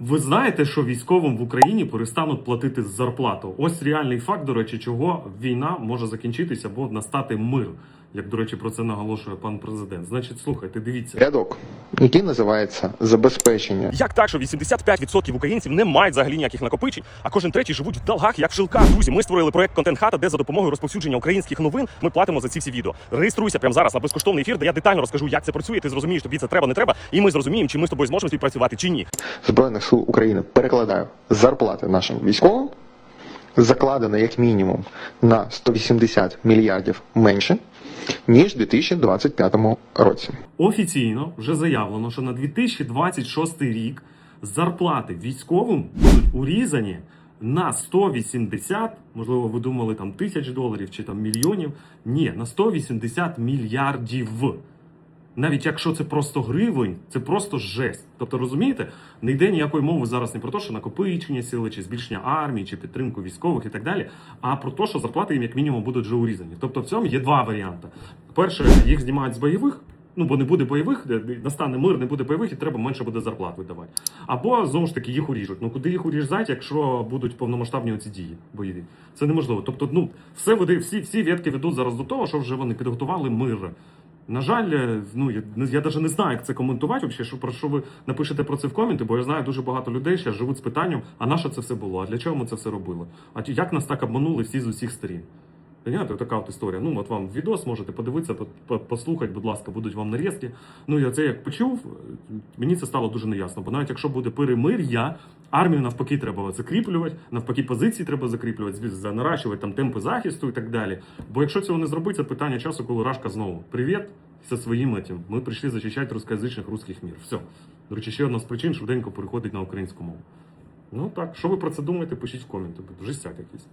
Ви знаєте, що військовим в Україні перестануть платити зарплату? Ось реальний факт, до речі, чого війна може закінчитися або настати мир. Як, до речі, про це наголошує пан президент. Значить, слухайте, дивіться. рядок, який називається забезпечення. Як так, що 85% українців не мають взагалі ніяких накопичень, а кожен третій живуть в долгах, як в жилках. Друзі, ми створили проект Контент Хата, де за допомогою розповсюдження українських новин ми платимо за ці всі відео. Реєструйся прямо зараз на безкоштовний ефір, де я детально розкажу, як це працює. Ти зрозумієш, тобі це треба, не треба, і ми зрозуміємо, чи ми з тобою зможемо співпрацювати чи ні. Збройних сил України перекладаю зарплати нашим військовим, закладено як мінімум на 180 мільярдів менше, ніж у 2025 році. Офіційно вже заявлено, що на 2026 рік зарплати військовим будуть урізані на 180, можливо, ви думали там тисяч доларів чи там мільйонів. Ні, на 180 мільярдів. Навіть якщо це просто гривень, це просто жесть. Тобто, розумієте, не йде ніякої мови зараз не про те, що накопичення сили, чи збільшення армії, чи підтримку військових і так далі, а про те, що зарплати їм як мінімум будуть вже урізані. Тобто в цьому є два варіанти. Перше, їх знімають з бойових. Ну, бо не буде бойових, настане мир, не буде бойових, і треба менше буде зарплат видавати. Або знову ж таки їх уріжуть. Ну куди їх уріжать, якщо будуть повномасштабні оці дії бойові? Це неможливо. Тобто, ну все веде, всі, всі ветки ведуть зараз до того, що вже вони підготували мир. На жаль, е, ну я, я навіть не знаю, як це коментувати. Взагалі, що про що ви напишете про це в коменти, бо я знаю дуже багато людей ще живуть з питанням: а на що це все було? А для чого ми це все робили? А як нас так обманули всі з усіх сторін? Понимаєте, така от історія. Ну, от вам відос можете подивитися, по- по- послухати, будь ласка, будуть вам нарізки. Ну, я це як почув, мені це стало дуже неясно. Бо навіть якщо буде перемир'я, армію навпаки треба закріплювати, навпаки, позиції треба закріплювати, наращувати там темпи захисту і так далі. Бо якщо цього не зробити, це питання часу, коли Рашка знову привіт зі своїм этим. Ми прийшли зачищати рускоязичних русських мір. Все. До речі, ще одна з причин швиденько переходить на українську мову. Ну так, що ви про це думаєте, пишіть в коменти. Жестяк якийсь.